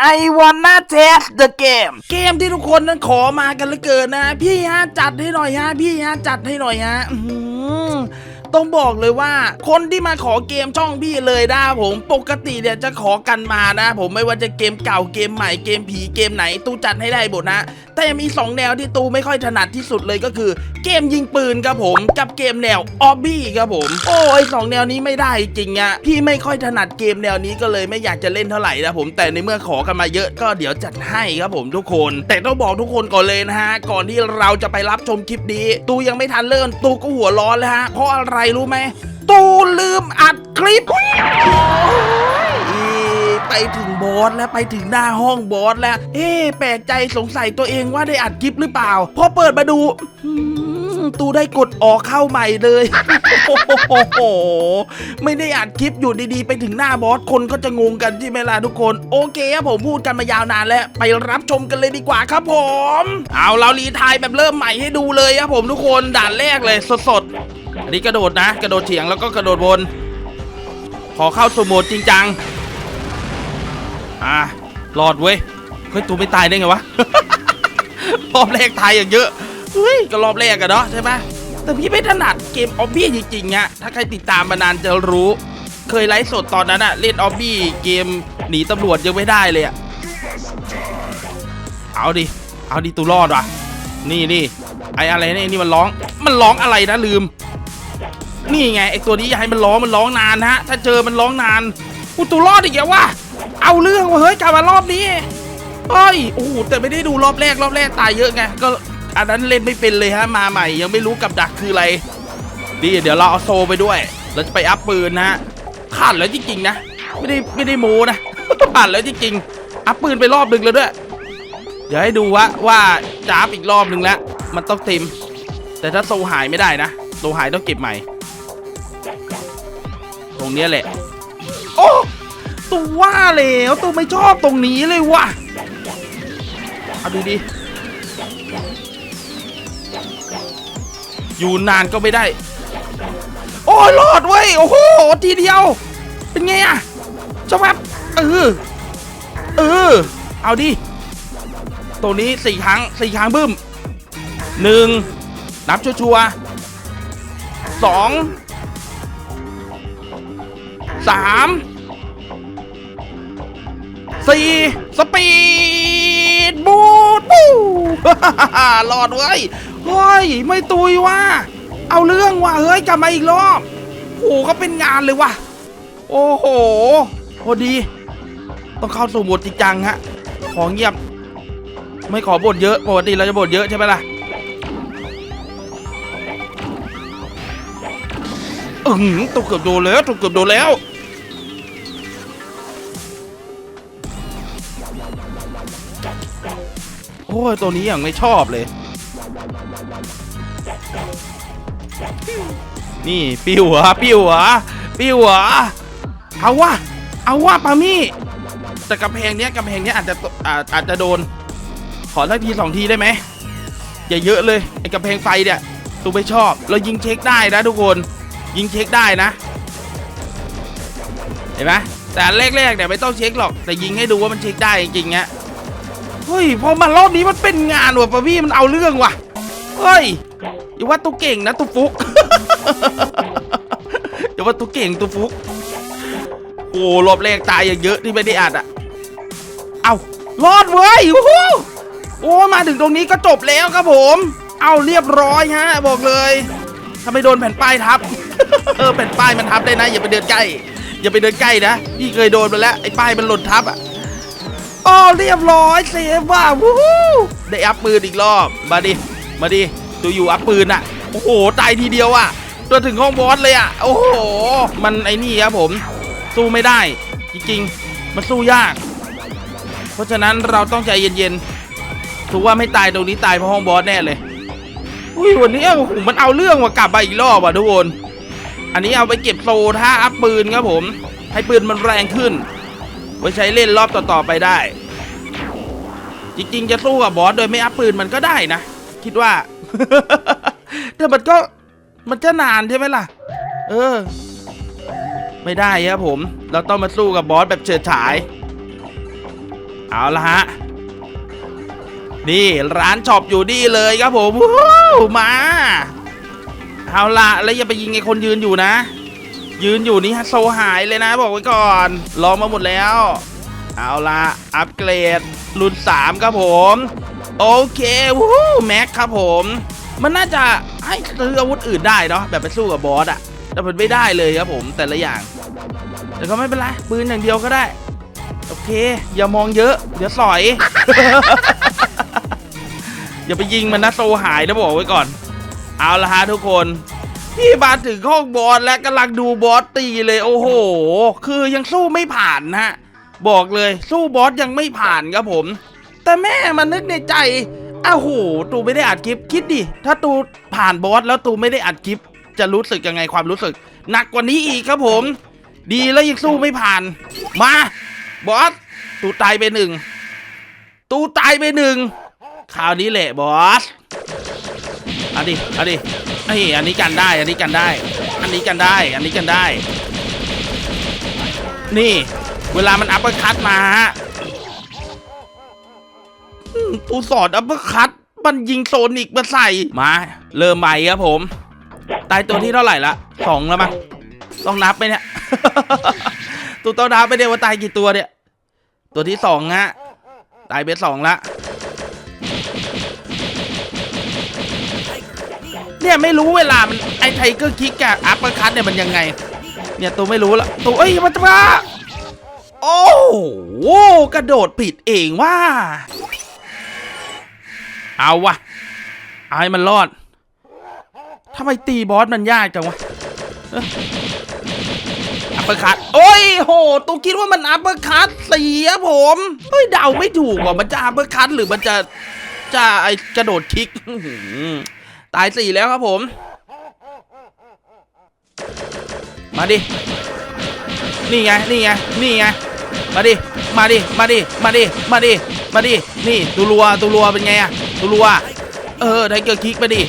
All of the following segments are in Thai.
I wanna test the game เกมที่ทุกคนนั้นขอมากันเหลือเกินนะ พี่ฮะจัดให้หน่อยฮะ พี่ฮะจัดให้หน่อยฮะอื้อหือต้องบอกเลยว่า คนที่มาขอเกมช่องพี่เลยนะผมปกติเนี่ยจะขอกันมานะ ผมไม่ว่าจะเกมเก่าเกมใหม่เกมผีเกมไหนตู้จัดให้ได้หมดนะ แต่มีสองแนวที่ตูไม่ค่อยถนัดที่สุดเลยก็คือ เกมยิงปืนครับผมกับเกมแนวออบบี้ครับผม โอ้ยสองแนวนี้ไม่ได้จริงอะพี่ไม่ค่อยถนัดเกมแนวนี้ก็เลยไม่อยากจะเล่นเท่าไหร่นะผม แต่ในเมื่อขอกันมาเยอะก็เดี๋ยวจัดให้ครับผมทุกคน แต่ต้องบอกทุกคนก่อนเลยนะฮะ ก่อนที่เราจะไปรับชมคลิปนี้ ตูยังไม่ทันเริ่มตูก็หัวร้อนแล้วฮะเพราะอะไรรู้ไหมตูลืมอัดคลิป ไปถึงบอสแล้วไปถึงหน้าห้องบอสแล้ว เอ๊แปลกใจสงสัยตัวเองว่าได้อัดคลิปหรือเปล่า พอเปิดมาดูตูได้กดออกเข้าใหม่เลย โอ้โห ไม่ได้อัดคลิปอยู่ดีๆ ไปถึงหน้าบอส คนก็จะงงกันใช่ไหมล่ะทุกคน โอเคครับผมพูดกันมายาวนานแล้ว ไปรับชมกันเลยดีกว่าครับผม เอาเรารีไทายแบบเริ่มใหม่ให้ดูเลยครับผมทุกคนด่านแรกเลยสดๆอันนี้กระโดดนะ กระโดดเฉียงแล้วก็กระโดดบน ขอเข้าสู่โมดจริงจัง อะรอดเว้ยเฮ้ยตูไม่ตายได้ไงวะ รอบแรกตายอย่างเยอะเฮ้ยก็รอบแรกอะเนาะใช่ไหมแต่พี่ไม่ถนัดเกมออบบี้จริงๆอะถ้าใครติดตามมานานจะรู้ เคยไลฟ์สดตอนนั้นอะเล่นออบบี้เกมหนีตำรวจยังไม่ได้เลยอะเอาดิ เอาดิตูรอดว่ะ นี่นี่ไออะไรเนี่ยนี่มันร้อง มันร้องอะไรนะลืม นี่ไงไอตัวนี้อย่าให้มันร้องมันร้องนานฮะ ถ้าเจอมันร้องนานอุตูรอดอีกแล้ววะ เอาเรื่องวะเฮ้ยกลับมารอบนี้เฮ้ยโอ้โหแต่ไม่ได้ดูรอบแรกรอบแรกตายเยอะไงก็อันนั้นเล่นไม่เป็นเลยฮะมาใหม่ ยังไม่รู้กับดักคืออะไรดีเดี๋ยวเราเอาโซไปด้วยเราจะไปอัพปืนนะฮะผ่านแล้วจริงๆนะไม่ได้ไม่ได้โมนะผ่านแล้วจริงๆอัพปืนไปรอบหนึ่งแล้วด้วยเดี๋ยวให้ดูว่าว่าจะอัพอีกรอบหนึ่งแล้วมันต้องเต็ม แต่ถ้าโซหายไม่ได้นะโซหายต้องเก็บใหม่ ตรงเนี้ยแหละ โอ้ ตัวว่าแล้วตัวไม่ชอบตรงนี้เลยว่ะเอาดีๆอยู่นานก็ไม่ได้ โอ้ยรอดเว้ย โอ้โห ทีเดียว เป็นไงอะเจ้าแวบเออ เออ เอาดิ ตัวนี้สี่ครั้งสี่ครั้งบึ้มหนึ่งนับชัวร์สองสาม สี่สปีดบูทปู้รอดเว้ยเฮ้ยไม่ตุยว่ะเอาเรื่องว่ะเฮ้ยกลับมาอีกรอบโอ้ก็เป็นงานเลยว่ะโอ้โหพอดี ต้องเข้าสู่โหมดจริงจังฮะขอเงียบ ไม่ขอบ่นเยอะปกติเราจะบ่นเยอะใช่ไหมล่ะอืมตัวเกือบโดนแล้วตัวเกือบโดนแล้ว โอ้ยตัวนี้อยังไม่ชอบเลย นี่ปิ้วเหรอปิ้วเหรอปิ้วเหรอเอาวะเอาวะปามี่แต่กำแพงเนี้ยกำแพงเนี้ยอาจจะอาจจะโดน ขอสักทีสองทีได้ไหมอย่าเยอะเลยไอ้กำแพงไฟเนี่ยตูไม่ชอบ เรายิงเช็คได้นะทุกคน ยิงเช็คได้นะเห็นไหมแต่แรกๆเนี่ยไม่ต้องเช็คหรอกแต่ยิงให้ดูว่ามันเช็คได้จริงๆเงี้ย เฮ้ยพอมารอบนี้มันเป็นงานว่ะปะพี่มันเอาเรื่องว่ะเฮ้ยอย่าว่าตัวเก่งนะตัวฟุกอย่าว่าตัวเก่งตัวฟุกโอ้รอบแรกตายอย่างเยอะที่ไม่ได้อัดอะเอารอดเว้ยโอ้โหโอ้มาถึงตรงนี้ก็จบแล้วครับผม เอาเรียบร้อยฮะ บอกเลยถ้าไม่โดนแผ่นป้ายทับ เออแผ่นป้ายมันทับได้นะ อย่าไปเดินใกล้ อย่าไปเดินใกล้นะพี่เคยโดนมาแล้วไอ้ป้ายมันหล่นทับอะ อ๋อเรียบร้อยเซฟว่ะวู้ได้อัพปืนอีกรอบ มาดิ มาดิตัวอยู่อัพปืนอะ โอ้โห ตายทีเดียวอะตัวถึงห้องบอสเลยอะ โอ้โห มันไอ้นี่ครับผม สู้ไม่ได้ จริงๆ มันสู้ยาก เพราะฉะนั้นเราต้องใจเย็นๆถือว่าไม่ตายตรงนี้ตายเพราะห้องบอสแน่เลย อุ้ยวันนี้โอ้โหมันเอาเรื่องว่ะกลับมาอีกรอบว่ะทุกคน อันนี้เอาไปเก็บโซท่าอัพปืนครับผม ให้ปืนมันแรงขึ้น ไว้ใช้เล่นรอบต่อๆไปได้ จริงๆ จะสู้กับบอสโดยไม่อัพปืนมันก็ได้นะ คิดว่า แต่มันก็มันจะนานใช่ไหมล่ะ เออ ไม่ได้ครับผม เราต้องมาสู้กับบอสแบบเฉิดฉาย เอาละฮะ นี่ร้านช็อปอยู่นี่เลยครับผมมา เอาละแล้วอย่าไปยิงไอ้คนยืนอยู่นะ ยืนอยู่นี่ฮะโซหายเลยนะบอกไว้ก่อน ลองมาหมดแล้ว เอาละอัปเกรดรุ่น3ครับผม โอเควู้แม็กครับผม มันน่าจะให้ซื้ออาวุธอื่นได้เนาะแบบไปสู้กับบอสอะแต่มันไม่ได้เลยครับผมแต่ละอย่าง แต่ก็ไม่เป็นไรปืนอย่างเดียวก็ได้ โอเค อย่ามองเยอะ เดี๋ยวสอย อย่าไปยิงมันนะโซหายนะบอกไว้ก่อน เอาละฮะทุกคน พี่มาถึงห้องบอสและกำลังดูบอสตีเลยโอ้โห คือยังสู้ไม่ผ่านนะฮะบอกเลยสู้บอสยังไม่ผ่านครับผม แต่แม่มันนึกในใจอ้าวโหตูไม่ได้อัดคลิปคิดดิถ้าตูผ่านบอสแล้วตูไม่ได้อัดคลิป จะรู้สึกยังไงความรู้สึก หนักกว่านี้อีกครับผม ดีแล้วยังสู้ไม่ผ่าน มาบอสตูตายไปหนึ่งตูตายไปหนึ่งคราวนี้แหละบอสเอาดิเอาดิ ไอ้ยอันนี้กันได้ อันนี้กันได้ อันนี้กันได้ อันนี้กันได้ นี่ เวลามันอัปเปอร์คัตมาฮะตูสอนอัปเปอร์คัตมันยิงโซนิกมาใส่ มา เริ่มใหม่ครับผม ตายตัวที่เท่าไหร่ละสองแล้วมั้งต้องนับไหมเนี่ยตูต้องนับไปเดียวว่าตายกี่ตัวเนี่ย ตัวที่สองฮะ ตายไปสองละ เนี่ยไม่รู้เวลามันไอไทเกอร์คิกกับอัปเปอร์คัตเนี่ยมันยังไง เนี่ยตัวไม่รู้ละตัวเอ้ยมันจะมาโอ้โหกระโดดผิดเองว่า เอาวะเอาให้มันรอดทำไมตีบอสมันยากจังวะอัปเปอร์คัตโอ้ยโหตูคิดว่ามันอัปเปอร์คัตเสียผมเฮ้ยเดาไม่ถูกว่ามันจะอัปเปอร์คัตหรือมันจะจะไอกระโดดคิก ตายสี่แล้วครับผม มาดิ นี่ไง นี่ไง นี่ไง มาดิ มาดิ มาดิ มาดิ มาดิ มาดิ นี่ตูรัวตูรัวเป็นไงอะตูรัว เออไทเกอร์คิกมาดิ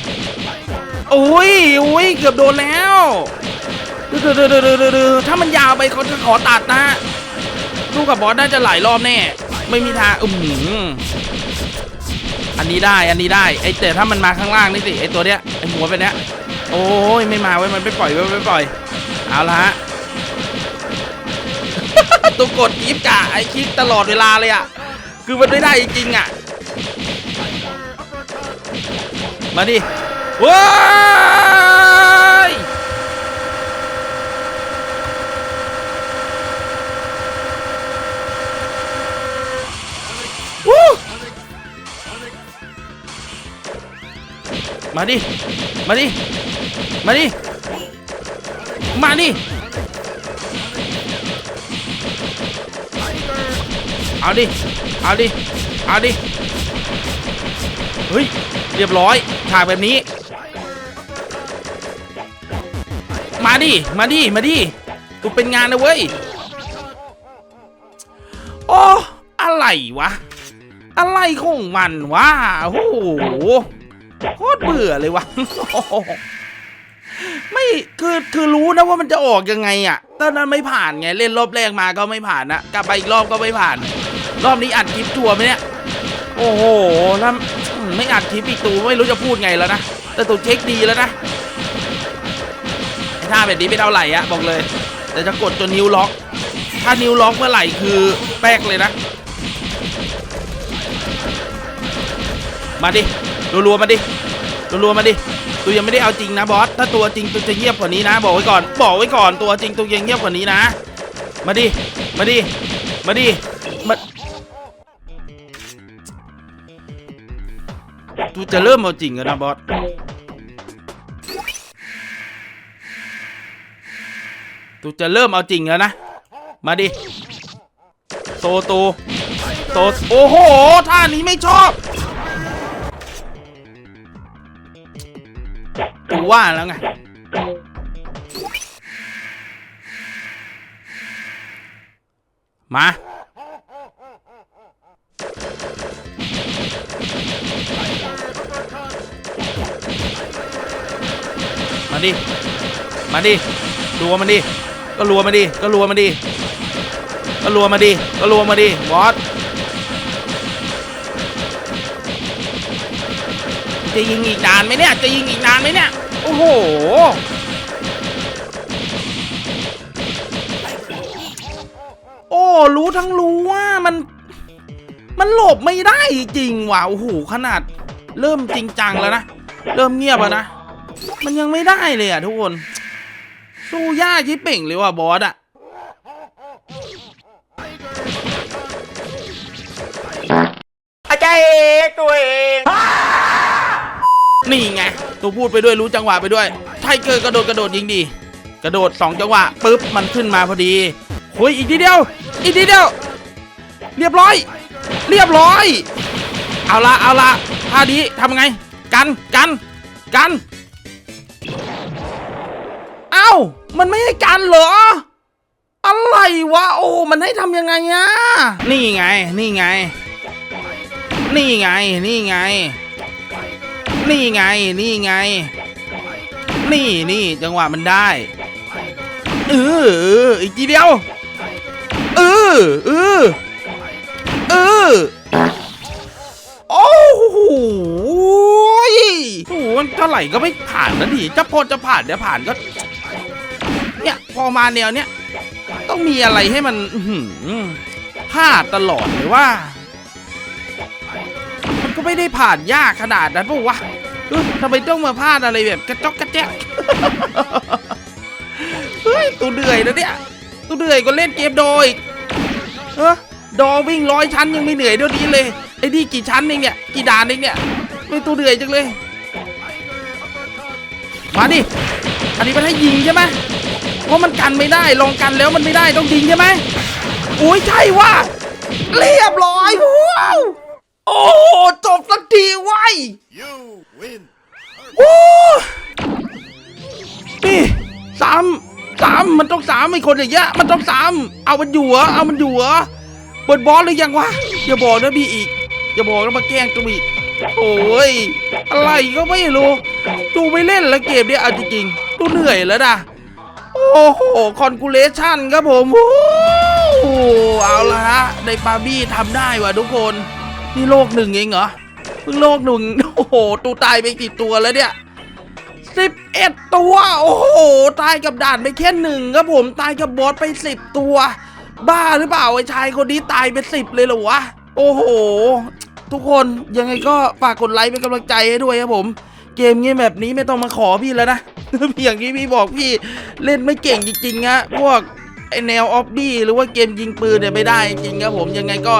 โอ้ยโอ้ยเกือบโดนแล้วดือดือดือดือดือดื้อถ้ามันยาวไปเขาจะขอตัดนะสู้กับบอสน่าจะหลายรอบแน่ ไม่มีทางอือหื อันนี้ได้ อันนี้ได้ ไอแต่ถ้ามันมาข้างล่างนี่สิ ไอตัวเนี้ย ไอหัวไปเนี้ย โอ้ยไม่มาเว้ย มันไม่ปล่อยเว้ยไม่ปล่อย เอาละฮะ ตัวกดยิบกะไอคลิกตลอดเวลาเลยอะ คือมันไม่ได้จริงอะ มาดิว้า มาดิ มาดิ มาดิ มาดิ เอาดิ เอาดิ เอาดิ เฮ้ย เรียบร้อยฉากแบบนี้ มาดิ มาดิ มาดิกูเป็นงานนะเว้ย โอ้ อะไรวะ อะไรของมันวะ โอ้โห โคตรเบื่อเลยวะไม่คือคือรู้นะว่ามันจะออกยังไงอะตอนนั้นไม่ผ่านไงเล่นรอบแรกมาก็ไม่ผ่านนะกลับไปอีกรอบก็ไม่ผ่าน รอบนี้อัดคลิปทัวร์ไหมเนี่ย โอ้โหแล้วไม่อัดคลิปอีกตูไม่รู้จะพูดไงแล้วนะแต่ตูเช็คดีแล้วนะไอ้าแบบนี้ไม่เท่าไหร่อะบอกเลย แต่จะกดจนนิ้วล็อก ถ้านิ้วล็อกเมื่อไหร่คือแป๊กเลยนะ มาดิ รัวๆมาดิรัวๆมาดิตัวยังไม่ได้เอาจริงนะบอสถ้าตัวจริงตัวจะเงียบกว่านี้นะ บอกไว้ก่อนบอกไว้ก่อนตัวจริงตัวยังเงียบกว่านี้นะ มาดิมาดิมาดิมาตูจะเริ่มเอาจริงแล้วนะบอสตูจะเริ่มเอาจริงแล้วนะ มาดิโตโตโตโอ้โหท่านี้ไม่ชอบ ว่าแล้วไงมามาดิ มาดิรัวมาดิ ก็รัวมาดิ ก็รัวมาดิ ก็รัวมาดิ ก็รัวมาดิ บอส จะยิงอีกนานไหมเนี่ย จะยิงอีกนานไหมเนี่ย โอ้โห โอ้ รู้ทั้งรู้ว่ามัน มันหลบไม่ได้จริงว่ะ โอ้โห ขนาด เริ่มจริงจังแล้วนะ เริ่มเงียบแล้วนะ มันยังไม่ได้เลยอะทุกคน สู้ยากที่เป่งเลยว่ะบอสอะอาจารย์เองตัวเอง นี่ไงตัวพูดไปด้วยรู้จังหวะไปด้วยไทเกอร์กระโดดกระโดดยิงดี กระโดดสองจังหวะปุ๊บมันขึ้นมาพอดีโอ้ยอีกทีเดียว อีกทีเดียว เรียบร้อย เรียบร้อย เอาละเอาละท่านี้ทำไง กันกันกันเอ้ามันไม่ให้กันเหรออะไรวะโอ้มันให้ทำยังไงอะนี่ไง นี่ไง นี่ไง นี่ไง นี่ไง นี่ไง นี่นี่จังหวะมันได้เออเอออีกทีเดียว เออเออเออโอ้โหโอ้โหมันเท่าไหร่ก็ไม่ผ่านนะทีจะพอจะผ่านเดี๋ยวผ่านก็ เนี่ยพอมาแนวเนี้ยต้องมีอะไรให้มันอื้อหืพลาดตลอดเลยว่า มันก็ไม่ได้ผ่านยากขนาดนั้นปะวะ เออทำไมต้องมาพลาดอะไรแบบกระจอกกระแจ๊ก เฮ้ยตัวเหนื่อยนะเนี่ยตัวเหนื่อยก็เล่นเกมโดยเออดอวิ่งร้อยชั้นยังไม่เหนื่อยเท่านี้เลย ไอ้นี่กี่ชั้นเองเนี่ย กี่ด่านเองเนี่ย ไม่ตัวเหนื่อยจังเลย มาดิ อันนี้มันให้ยิงใช่ไหมเพราะมันกันไม่ได้ ลองกันแล้วมันไม่ได้ต้องยิงใช่ไหมโอ้ยใช่ว่ะเรียบร้อยว้าว จบสักทีไว้ย You win. โอ้นี่สามสามมันต้องสามไอ้คนอย่างเงี้ยมันต้องสามเอามันอยู่เหรอเอามันอยู่เหรอเปิดบอสหรือยังวะอย่าบอกนะพี่อีก อย่าบอกนะมาแกล้งตัวอีกโอ้ยอะไรก็ไม่รู้ดูไม่เล่นแล้วเกมเนี้ยเอาจริงๆดูเหนื่อยแล้วนะโอ้โหคอนกูเลชั่นครับผมโอ้โหเอาละฮะในบาร์บี้ทำได้ว่ะทุกคน นี่โลกหนึ่งเองเหรอเพิ่งโลกหนึ่งโอ้โหตูตายไปกี่ตัวแล้วเนี่ยสิบเอ็ดตัว โอ้โห ตายกับด่านไปแค่หนึ่งครับผมตายกับบอสไปสิบตัว บ้าหรือเปล่าไอ้ชายคนนี้ตายไปสิบเลยเหรอวะ โอ้โห ทุกคนยังไงก็ฝากกดไลค์เป็นกำลังใจให้ด้วยครับผม เกมงี้แบบนี้ไม่ต้องมาขอพี่แล้วนะ อย่างที่พี่บอกพี่เล่นไม่เก่งจริงๆนะพวก แนวออฟดี้หรือว่าเกมยิงปืนเนี่ยไม่ได้จริงครับผมยังไงก็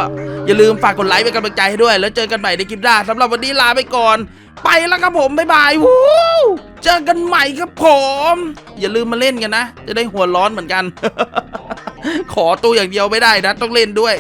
อย่าลืมฝากกดไลค์เป็นกำลังใจให้ด้วย แล้วเจอกันใหม่ในคลิปหน้าสำหรับวันนี้ลาไปก่อน ไปแล้วครับผมบ๊ายบายวู้เจอกันใหม่ครับผม อย่าลืมมาเล่นกันนะ จะได้หัวร้อนเหมือนกัน ขอตัวอย่างเดียวไม่ได้นะ ต้องเล่นด้วย